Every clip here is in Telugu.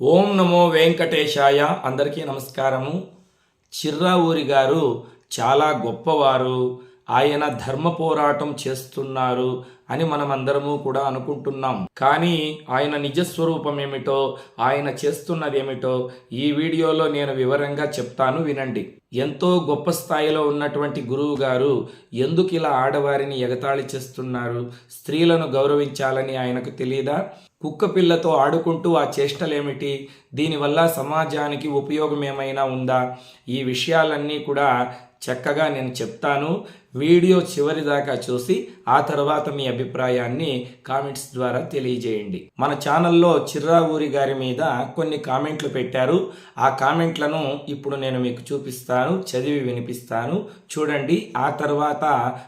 ఓం నమో వెంకటేశాయ. అందరికీ నమస్కారము. చిర్రా ఊరి గారు చాలా గొప్పవారు. ఆయన ధర్మ పోరాటం చేస్తున్నారు. అని మనం అందరము కూడా అనుకుంటున్నాం. కానీ ఆయన నిజస్వరూపం ఏమిటో ఆయన చేస్తున్నది ఏమిటో ఈ వీడియోలో నేను వివరంగా చెప్తాను వినండి. ఎంతో గొప్ప స్థాయిలో ఉన్నటువంటి గురువు గారు ఎందుకు ఇలా ఆడవారిని ఎగతాళి చేస్తున్నారు? స్త్రీలను గౌరవించాలని ఆయనకు తెలియదా కుక్క పిల్లతో ఆడుకుంటూ ఆ చేష్టలేమిటి? దీనివల్ల సమాజానికి ఉపయోగం ఏమైనా ఉందా? ఈ విషయాలన్నీ కూడా చక్కగా నేను చెప్తాను. వీడియో చివరి దాకా చూసి ఆ తర్వాత మీ అభిప్రాయాన్ని కామెంట్స్ ద్వారా తెలియజేయండి. మన ఛానల్లో చిర్రా ఊరి గారి మీద కొన్ని కామెంట్లు పెట్టారు. ఆ కామెంట్లను ఇప్పుడు నేను మీకు చూపిస్తాను చదివి వినిపిస్తాను. చూడండి ఆ తర్వాత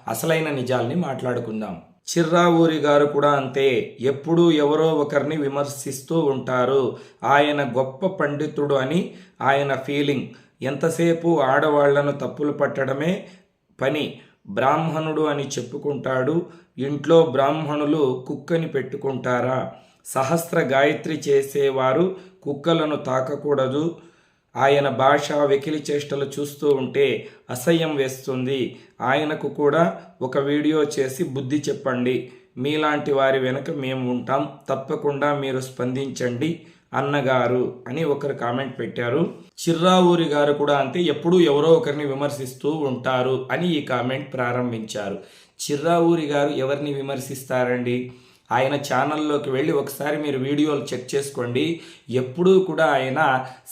అసలైన నిజాల్ని మాట్లాడుకుందాం. చిర్రా ఊరి గారు కూడా అంతే. ఎప్పుడూ ఎవరో ఒకరిని విమర్శిస్తూ ఉంటారు. ఆయన గొప్ప పండితుడు అని ఆయన ఫీలింగ్. ఎంతసేపు ఆడవాళ్ళను తప్పులు పట్టడమే పని? బ్రాహ్మణుడు అని చెప్పుకుంటాడు. ఇంట్లో బ్రాహ్మణులు కుక్కని పెట్టుకుంటారా? సహస్ర గాయత్రి చేసేవారు కుక్కలను తాకకూడదు. ఆయన భాష వెకిలి చేష్టలు చూస్తూ ఉంటే అసహ్యం వేస్తుంది. ఆయనకు కూడా ఒక వీడియో చేసి బుద్ధి చెప్పండి. మీలాంటి వారి వెనుక మేము ఉంటాం. తప్పకుండా మీరు స్పందించండి. అన్నగారు అని ఒకరు కామెంట్ పెట్టారు. చిర్రావూరి గారు కూడా అంతే ఎప్పుడూ ఎవరో ఒకరిని విమర్శిస్తూ ఉంటారు అని ఈ కామెంట్ ప్రారంభించారు. చిర్రావూరి గారు ఎవరిని విమర్శిస్తారండి? ఆయన ఛానల్లోకి వెళ్ళి ఒకసారి మీరు వీడియోలు చెక్ చేసుకోండి. ఎప్పుడూ కూడా ఆయన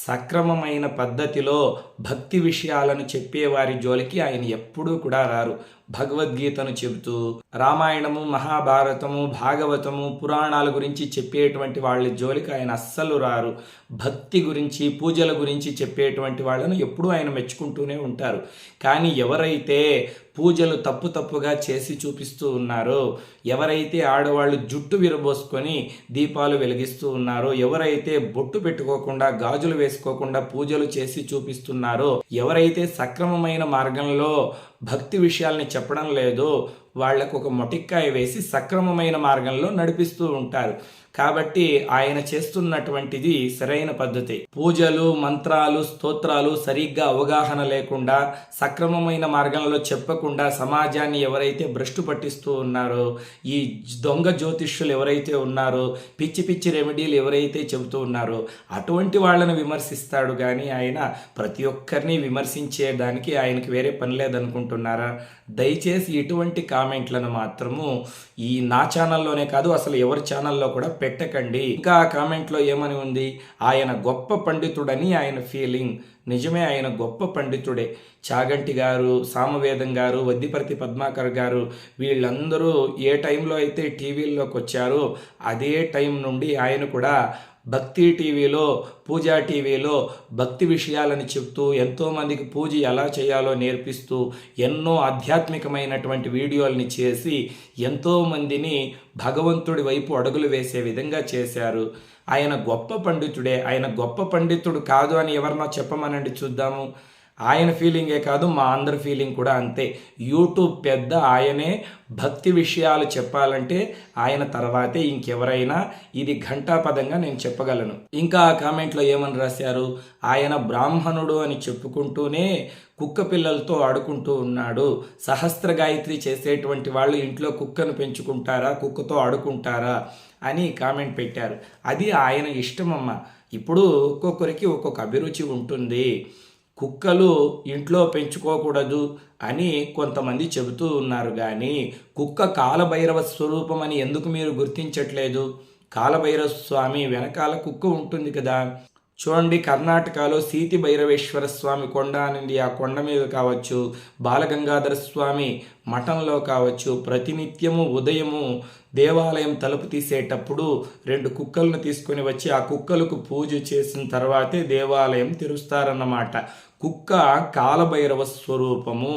సక్రమమైన పద్ధతిలో భక్తి విషయాలను చెప్పేవారి జోలికి ఆయన ఎప్పుడూ కూడా రారు. భగవద్గీతను చెబుతూ రామాయణము మహాభారతము భాగవతము పురాణాల గురించి చెప్పేటువంటి వాళ్ళ జోలికి ఆయన అస్సలు రారు. భక్తి గురించి పూజల గురించి చెప్పేటువంటి వాళ్ళను ఎప్పుడూ ఆయన మెచ్చుకుంటూనే ఉంటారు. కానీ ఎవరైతే పూజలు తప్పు తప్పుగా చేసి చూపిస్తూ ఉన్నారో ఎవరైతే ఆడవాళ్ళు జుట్టు విరబోసుకొని దీపాలు వెలిగిస్తూ ఉన్నారో ఎవరైతే బొట్టు పెట్టుకోకుండా గాజులు వేసుకోకుండా పూజలు చేసి చూపిస్తున్నారో ఎవరైతే సక్రమమైన మార్గంలో భక్తి విషయాల్ని చెప్పడం లేదో వాళ్ళకు ఒక మొటిక్కాయ వేసి సక్రమమైన మార్గంలో నడిపిస్తూ ఉంటారు. కాబట్టి ఆయన చేస్తున్నటువంటిది సరైన పద్ధతి. పూజలు మంత్రాలు స్తోత్రాలు సరిగ్గా అవగాహన లేకుండా సక్రమమైన మార్గంలో చెప్పకుండా సమాజాన్ని ఎవరైతే భ్రష్టు పట్టిస్తూ ఉన్నారో ఈ దొంగ జ్యోతిష్యులు ఎవరైతే ఉన్నారో పిచ్చి పిచ్చి రెమెడీలు ఎవరైతే చెబుతూ ఉన్నారో అటువంటి వాళ్ళని విమర్శిస్తాడు కానీ ఆయన ప్రతి ఒక్కరిని విమర్శించేదానికి ఆయనకి వేరే పని లేదనుకుంటున్నారా? దయచేసి ఇటువంటి కామెంట్లను మాత్రము ఈ నా ఛానల్లోనే కాదు అసలు ఎవరి ఛానల్లో కూడా పెట్టకండి. ఇంకా ఆ కామెంట్లో ఏమని ఉంది? ఆయన గొప్ప పండితుడని ఆయన ఫీలింగ్. నిజమే ఆయన గొప్ప పండితుడే. చాగంటి గారు సామవేదం గారు వద్దిపర్తి పద్మాకర్ గారు వీళ్ళందరూ ఏ టైంలో అయితే టీవీల్లోకి వచ్చారో అదే టైం నుండి ఆయన కూడా భక్తి టీవీలో పూజా టీవీలో భక్తి విషయాలని చెప్తూ ఎంతోమందికి పూజ ఎలా చేయాలో నేర్పిస్తూ ఎన్నో ఆధ్యాత్మికమైనటువంటి వీడియోల్ని చేసి ఎంతోమందిని భగవంతుడి వైపు అడుగులు వేసే విధంగా చేశారు. ఆయన గొప్ప పండితుడే. ఆయన గొప్ప పండితుడు కాదు అని ఎవరినో చెప్పమనండి చూద్దాము. ఆయన ఫీలింగే కాదు మా అందరి ఫీలింగ్ కూడా అంతే. యూట్యూబ్ పెద్ద ఆయనే భక్తి విషయాలు చెప్పాలంటే ఆయన తర్వాతే ఇంకెవరైనా ఇది ఘంటాపదంగా నేను చెప్పగలను. ఇంకా ఆ కామెంట్లో ఏమని రాశారు? ఆయన బ్రాహ్మణుడు అని చెప్పుకుంటూనే కుక్క పిల్లలతో ఆడుకుంటూ ఉన్నాడు. సహస్ర గాయత్రి చేసేటువంటి వాళ్ళు ఇంట్లో కుక్కను పెంచుకుంటారా కుక్కతో ఆడుకుంటారా అని కామెంట్ పెట్టారు. అది ఆయన ఇష్టమమ్మ. ఇప్పుడు ఒక్కొక్కరికి ఒక్కొక్క అభిరుచి ఉంటుంది. కుక్కలు ఇంట్లో పెంచుకోకూడదు అని కొంతమంది చెబుతూ ఉన్నారు కానీ కుక్క కాలభైరవ స్వరూపం అని ఎందుకు మీరు గుర్తించట్లేదు? కాలభైరవ స్వామి వెనకాల కుక్క ఉంటుంది కదా. చూడండి కర్ణాటకలో సీతి భైరవేశ్వర స్వామి కొండ అనేది. ఆ కొండ మీద కావచ్చు బాలగంగాధర స్వామి మఠంలో కావచ్చు ప్రతినిత్యము ఉదయము దేవాలయం తలుపు తీసేటప్పుడు రెండు కుక్కలను తీసుకొని వచ్చి ఆ కుక్కలకు పూజ చేసిన తర్వాతే దేవాలయం తెరుస్తారన్నమాట. కుక్క కాలభైరవ స్వరూపము.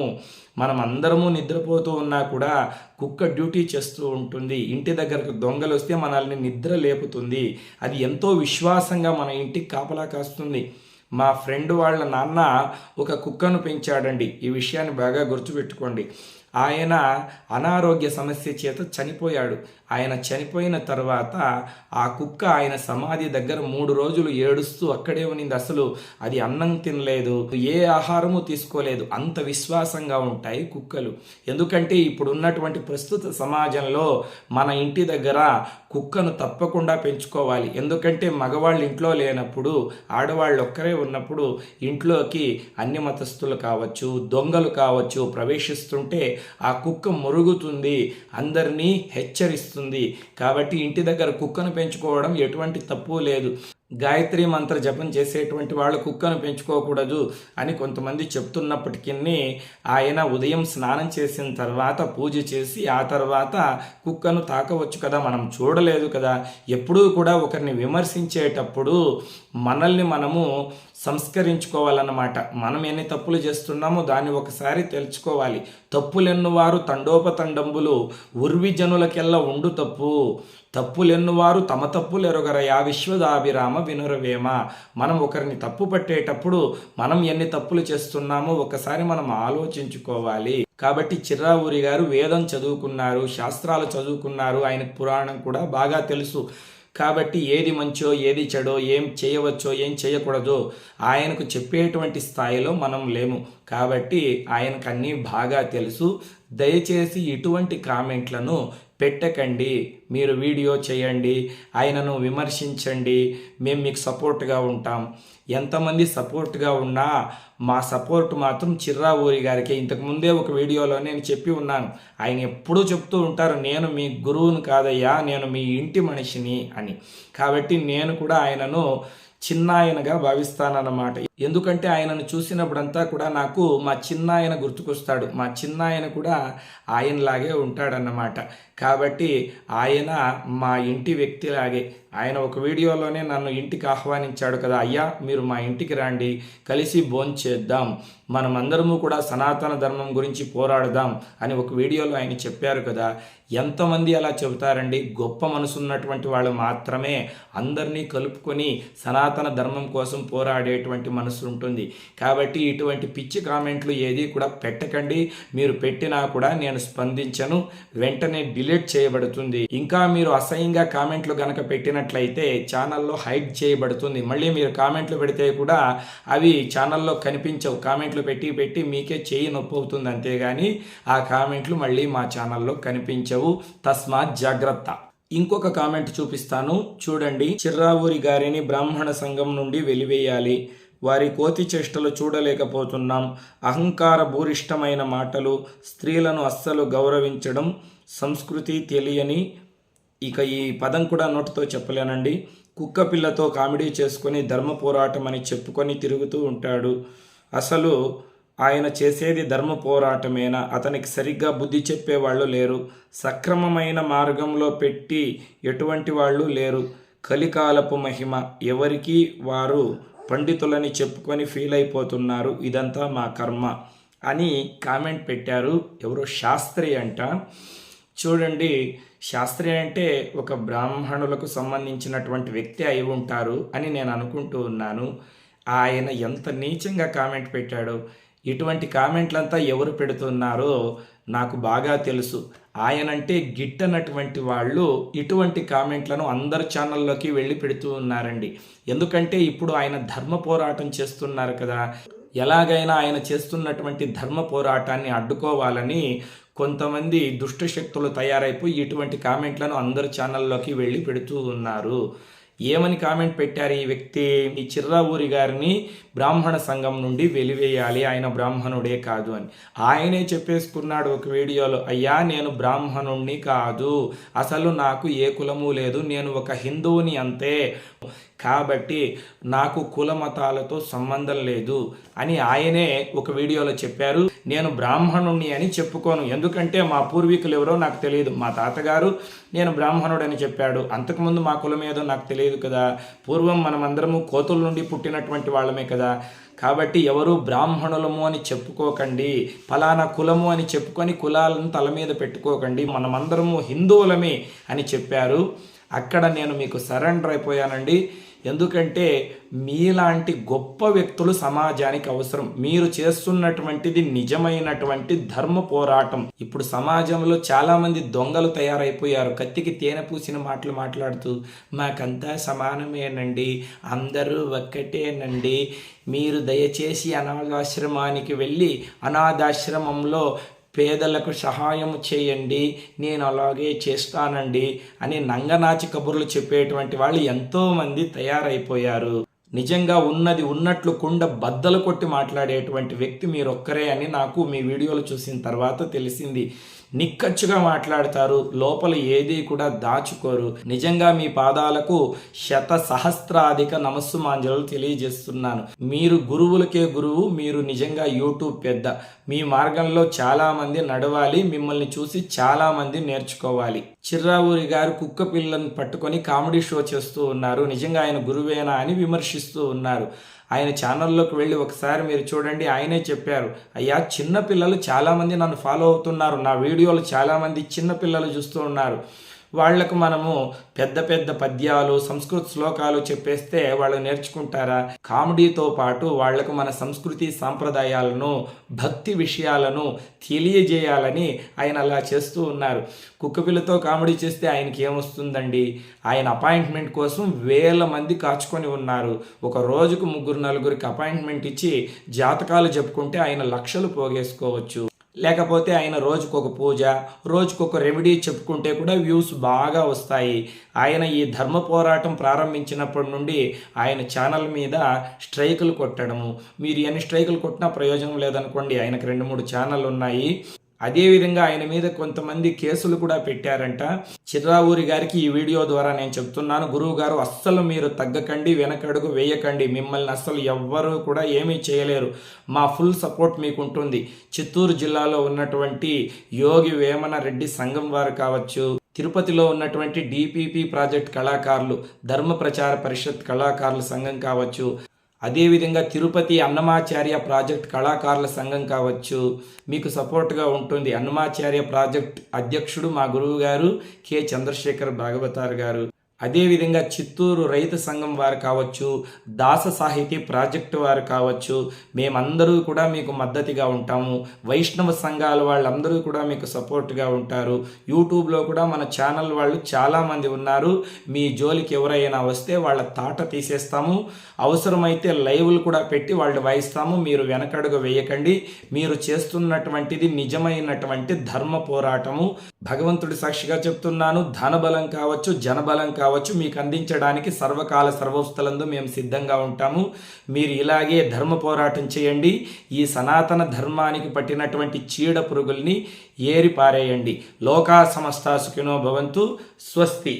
మనం అందరము నిద్రపోతూ ఉన్నా కూడా కుక్క డ్యూటీ చేస్తూ ఉంటుంది. ఇంటి దగ్గరకు దొంగలు వస్తే మనల్ని నిద్ర లేపుతుంది. అది ఎంతో విశ్వాసంగా మన ఇంటికి కాపలా కాస్తుంది. మా ఫ్రెండ్ వాళ్ళ నాన్న ఒక కుక్కను పెంచాడండి. ఈ విషయాన్ని బాగా గుర్తుపెట్టుకోండి. ఆయన అనారోగ్య సమస్య చేత చనిపోయాడు. ఆయన చనిపోయిన తర్వాత ఆ కుక్క ఆయన సమాధి దగ్గర మూడు రోజులు ఏడుస్తూ అక్కడే ఉన్నింది. అసలు అది అన్నం తినలేదు ఏ ఆహారము తీసుకోలేదు. అంత విశ్వాసంగా ఉంటాయి కుక్కలు. ఎందుకంటే ఇప్పుడు ఉన్నటువంటి ప్రస్తుత సమాజంలో మన ఇంటి దగ్గర కుక్కను తప్పకుండా పెంచుకోవాలి. ఎందుకంటే మగవాళ్ళు ఇంట్లో లేనప్పుడు ఆడవాళ్ళు ఒక్కరే ఉన్నప్పుడు ఇంట్లోకి అన్ని మతస్థులు కావచ్చు దొంగలు కావచ్చు ప్రవేశిస్తుంటే ఆ కుక్క మురుగుతుంది అందరినీ హెచ్చరిస్తుంది. కాబట్టి ఇంటి దగ్గర కుక్కను పెంచుకోవడం ఎటువంటి తప్పు లేదు. గాయత్రి మంత్ర జపం చేసేటువంటి వాళ్ళు కుక్కను పెంచుకోకూడదు అని కొంతమంది చెప్తున్నప్పటికీ ఆయన ఉదయం స్నానం చేసిన తర్వాత పూజ చేసి ఆ తర్వాత కుక్కను తాకవచ్చు కదా మనం చూడలేదు కదా. ఎప్పుడూ కూడా ఒకరిని విమర్శించేటప్పుడు మనల్ని మనము సంస్కరించుకోవాలన్నమాట. మనం ఎన్ని తప్పులు చేస్తున్నామో దాన్ని ఒకసారి తెలుసుకోవాలి. తప్పులెన్నువారు తండోపతండంబులు. ఉర్విజనులకెల్లా ఉండు తప్పు. తప్పులెన్నువారు తమ తప్పులు ఎరుగరయా విశ్వదాభిరామ వినురవేమ. మనం ఒకరిని తప్పు పట్టేటప్పుడు మనం ఎన్ని తప్పులు చేస్తున్నామో ఒకసారి మనం ఆలోచించుకోవాలి. కాబట్టి చిర్రావూరి గారు వేదం చదువుకున్నారు శాస్త్రాలు చదువుకున్నారు ఆయన పురాణం కూడా బాగా తెలుసు. కాబట్టి ఏది మంచో ఏది చెడో ఏం చేయవచ్చో ఏం చేయకూడదో ఆయనకు చెప్పేటువంటి స్థాయిలో మనం లేము. కాబట్టి ఆయనకు అన్నీ బాగా తెలుసు. దయచేసి ఇటువంటి కామెంట్లను పెట్టకండి మీరు వీడియో చేయండి ఆయనను విమర్శించండి మేము మీకు సపోర్ట్గా ఉంటాం. ఎంతమంది సపోర్ట్గా ఉన్నా మా సపోర్ట్ మాత్రం చిర్రా ఊరి గారికి ఇంతకుముందే ఒక వీడియోలో నేను చెప్పి ఉన్నాను ఆయన ఎప్పుడూ చెప్తూ ఉంటారు నేను మీ గురువుని కాదయ్యా నేను మీ ఇంటి మనిషిని అని. కాబట్టి నేను కూడా ఆయనను చిన్నాయనగా భావిస్తానన్నమాట. ఎందుకంటే ఆయనను చూసినప్పుడంతా కూడా నాకు మా చిన్నాయన గుర్తుకొస్తాడు. మా చిన్నాయన కూడా ఆయనలాగే ఉంటాడన్నమాట. కాబట్టి ఆయన మా ఇంటి వ్యక్తిలాగే. ఆయన ఒక వీడియోలోనే నన్ను ఇంటికి ఆహ్వానించాడు కదా అయ్యా మీరు మా ఇంటికి రండి కలిసి భోంచేద్దాం మనమందరము కూడా సనాతన ధర్మం గురించి పోరాడదాం అని ఒక వీడియోలో ఆయన చెప్పారు కదా. ఎంతమంది అలా చెబుతారండి? గొప్ప మనసున్నటువంటి వాళ్ళు మాత్రమే అందరినీ కలుపుకొని సనాతన ధర్మం కోసం పోరాడేటువంటి మనసు ఉంటుంది. కాబట్టి ఇటువంటి పిచ్చి కామెంట్లు ఏది కూడా పెట్టకండి. మీరు పెట్టినా కూడా నేను స్పందించను. వెంటనే డిలీట్ చేయబడుతుంది. ఇంకా మీరు అసహ్యంగా కామెంట్లు కనుక పెట్టినట్లయితే ఛానల్లో హైడ్ చేయబడుతుంది. మళ్ళీ మీరు కామెంట్లు పెడితే కూడా అవి ఛానల్లో కనిపించవు. కామెంట్లు పెట్టి పెట్టి మీకే చేయి నొప్పి అవుతుంది అంతేగాని ఆ కామెంట్లు మళ్ళీ మా ఛానల్లో కనిపించవు. తస్మాత్ జాగ్రత్త. ఇంకొక కామెంట్ చూపిస్తాను. చూడండి. చిర్రావూరి గారిని బ్రాహ్మణ సంఘం నుండి వెలివేయాలి. వారి కోతి చేష్టలు చూడలేకపోతున్నాం. అహంకార భూరిష్టమైన మాటలు స్త్రీలను అస్సలు గౌరవించడం సంస్కృతి తెలియని ఇక ఈ పదం కూడా నోటితో చెప్పలేనండి. కుక్క పిల్లతో కామెడీ చేసుకొని ధర్మ పోరాటం అని చెప్పుకొని తిరుగుతూ ఉంటాడు. అసలు ఆయన చేసేది ధర్మ పోరాటమేనా? అతనికి సరిగ్గా బుద్ధి చెప్పేవాళ్ళు లేరు. సక్రమమైన మార్గంలో పెట్టి ఎటువంటి వాళ్ళు లేరు. కలికాలపు మహిమ. ఎవరికి వారు పండితులని చెప్పుకొని ఫీల్ అయిపోతున్నారు ఇదంతా మా కర్మ అని కామెంట్ పెట్టారు ఎవరో శాస్త్రి అంట. చూడండి శాస్త్రి అంటే ఒక బ్రాహ్మణులకు సంబంధించినటువంటి వ్యక్తి అయి ఉంటారు అని నేను అనుకుంటూ ఉన్నాను. ఆయన ఎంత నీచంగా కామెంట్ పెట్టాడో ఇటువంటి కామెంట్లంతా ఎవరు పెడుతున్నారో నాకు బాగా తెలుసు. ఆయనంటే గిట్టనటువంటి వాళ్ళు ఇటువంటి కామెంట్లను అందరి ఛానల్లోకి వెళ్ళి పెడుతూ ఉన్నారండి. ఎందుకంటే ఇప్పుడు ఆయన ధర్మ పోరాటం చేస్తున్నారు కదా. ఎలాగైనా ఆయన చేస్తున్నటువంటి ధర్మ పోరాటాన్ని అడ్డుకోవాలని కొంతమంది దుష్ట శక్తులు తయారైపోయి ఇటువంటి కామెంట్లను అందరి ఛానల్లోకి వెళ్ళి పెడుతూ ఉన్నారు. ఏమని కామెంట్ పెట్టారు ఈ వ్యక్తి? ఈ చిర్రావూరి గారిని బ్రాహ్మణ సంఘం నుండి వెలివేయాలి. ఆయన బ్రాహ్మణుడే కాదు అని. ఆయనే చెప్పేసుకున్నాడు ఒక వీడియోలో అయ్యా నేను బ్రాహ్మణుణ్ణి కాదు. అసలు నాకు ఏ కులము లేదు. నేను ఒక హిందువుని అంతే. కాబట్టి నాకు కుల మతాలతో సంబంధం లేదు అని ఆయనే ఒక వీడియోలో చెప్పారు. నేను బ్రాహ్మణుణ్ణి అని చెప్పుకోను. ఎందుకంటే మా పూర్వీకులు ఎవరో నాకు తెలియదు. మా తాతగారు నేను బ్రాహ్మణుడని చెప్పాడు. అంతకుముందు మా కులం ఏదో నాకు తెలియదు కదా. పూర్వం మనమందరము కోతుల నుండి పుట్టినటువంటి వాళ్ళమే కదా. కాబట్టి ఎవరు బ్రాహ్మణులము అని చెప్పుకోకండి. ఫలానా కులము అని చెప్పుకొని కులాలను తల మీద పెట్టుకోకండి. మనమందరము హిందువులమే అని చెప్పారు. అక్కడ నేను మీకు సరెండర్ అయిపోయానండి. ఎందుకంటే మీలాంటి గొప్ప వ్యక్తులు సమాజానికి అవసరం. మీరు చేస్తున్నటువంటిది నిజమైనటువంటి ధర్మ పోరాటం. ఇప్పుడు సమాజంలో చాలామంది దొంగలు తయారైపోయారు. కత్తికి తేనె పూసిన మాటలు మాట్లాడుతూ మాకంతా సమానమేనండి. అందరూ ఒక్కటేనండి. మీరు దయచేసి అనాథాశ్రమానికి వెళ్ళి అనాథాశ్రమంలో పేదలకు సహాయం చేయండి నేను అలాగే చేస్తానండి అని నంగనాచి కబుర్లు చెప్పేటువంటి వాళ్ళు ఎంతోమంది తయారైపోయారు. నిజంగా ఉన్నది ఉన్నట్లు కుండ బద్దలు కొట్టి మాట్లాడేటువంటి వ్యక్తి మీరొక్కరే అని నాకు మీ వీడియోలు చూసిన తర్వాత తెలిసింది. నిక్కచ్చుగా మాట్లాడతారు లోపల ఏది కూడా దాచుకోరు. నిజంగా మీ పాదాలకు శత సహస్రాధిక నమస్సు మాంజలు తెలియజేస్తున్నాను. మీరు గురువులకే గురువు మీరు నిజంగా యూట్యూబ్ పెద్ద. మీ మార్గంలో చాలామంది నడవాలి మిమ్మల్ని చూసి చాలామంది నేర్చుకోవాలి. చిర్రావూరి గారు కుక్క పిల్లను పట్టుకొని కామెడీ షో చేస్తూ ఉన్నారు. నిజంగా ఆయన గురువేనా అని విమర్శిస్తూ ఉన్నారు. ఆయన ఛానల్లోకి వెళ్ళి ఒకసారి మీరు చూడండి ఆయనే చెప్పారు అయ్యా చిన్నపిల్లలు చాలామంది నన్ను ఫాలో అవుతున్నారు. నా వీడియోలు చాలామంది చిన్న పిల్లలు చూస్తూ ఉన్నారు. వాళ్ళకు మనము పెద్ద పెద్ద పద్యాలు సంస్కృత శ్లోకాలు చెప్పేస్తే వాళ్ళు నేర్చుకుంటారా? కామెడీతో పాటు వాళ్ళకు మన సంస్కృతి సాంప్రదాయాలను భక్తి విషయాలను తెలియజేయాలని ఆయన అలా చేస్తూ ఉన్నారు. కుక్కపిల్లతో కామెడీ చేస్తే ఆయనకి ఏమొస్తుందండి? ఆయన అపాయింట్మెంట్ కోసం వేల మంది కాచుకొని ఉన్నారు. ఒక రోజుకు ముగ్గురు నలుగురికి అపాయింట్మెంట్ ఇచ్చి జాతకాలు చెప్పుకుంటే ఆయన లక్షలు పోగేసుకోవచ్చు. లేకపోతే ఆయన రోజుకొక పూజ రోజుకొక రెమెడీ చెప్పుకుంటే కూడా వ్యూస్ బాగా వస్తాయి. ఆయన ఈ ధర్మ పోరాటం ప్రారంభించినప్పటి నుండి ఆయన ఛానల్ మీద స్ట్రైకులు కొట్టడము. మీరు ఎన్ని స్ట్రైకులు కొట్టినా ప్రయోజనం లేదనుకోండి ఆయనకు రెండు మూడు ఛానల్ ఉన్నాయి. అదేవిధంగా ఆయన మీద కొంతమంది కేసులు కూడా పెట్టారంట. చిర్రావూరి గారికి ఈ వీడియో ద్వారా నేను చెప్తున్నాను. గురువు గారు అస్సలు మీరు తగ్గకండి వెనకడుగు వేయకండి. మిమ్మల్ని అస్సలు ఎవ్వరూ కూడా ఏమీ చేయలేరు. మా ఫుల్ సపోర్ట్ మీకు ఉంటుంది చిత్తూరు జిల్లాలో ఉన్నటువంటి యోగి వేమన రెడ్డి సంఘం వారు కావచ్చు తిరుపతిలో ఉన్నటువంటి డిపిపి ప్రాజెక్ట్ కళాకారులు ధర్మ ప్రచార పరిషత్ కళాకారుల సంఘం కావచ్చు అదేవిధంగా తిరుపతి అన్నమాచార్య ప్రాజెక్ట్ కళాకారుల సంఘం కావచ్చు మీకు సపోర్ట్గా ఉంటుంది. అన్నమాచార్య ప్రాజెక్ట్ అధ్యక్షుడు మా గురువు గారు కె. చంద్రశేఖర్ భాగవతార్ గారు. అదేవిధంగా చిత్తూరు రైతు సంఘం వారు కావచ్చు దాస సాహితీ ప్రాజెక్టు వారు కావచ్చు మేమందరూ కూడా మీకు మద్దతుగా ఉంటాము. వైష్ణవ సంఘాల వాళ్ళందరూ కూడా మీకు సపోర్ట్గా ఉంటారు. యూట్యూబ్లో కూడా మన ఛానల్ వాళ్ళు చాలామంది ఉన్నారు. మీ జోలికి ఎవరైనా వస్తే వాళ్ళ తాట తీసేస్తాము. అవసరమైతే లైవ్లు కూడా పెట్టి వాళ్ళు వాయిస్తాము. మీరు వెనకడుగు వేయకండి. మీరు చేస్తున్నటువంటిది నిజమైనటువంటి ధర్మ పోరాటము. భగవంతుడి సాక్షిగా చెప్తున్నాను ధనబలం కావచ్చు జనబలం కావచ్చు మీకు అందించడానికి సర్వకాల సర్వస్థలందు మేము సిద్ధంగా ఉంటాము. మీరు ఇలాగే ధర్మ పోరాటం చేయండి. ఈ సనాతన ధర్మానికి పట్టినటువంటి చీడ పురుగుల్ని ఏరిపారేయండి. లోకా సమస్తాసుకినో భవంతు. స్వస్తి.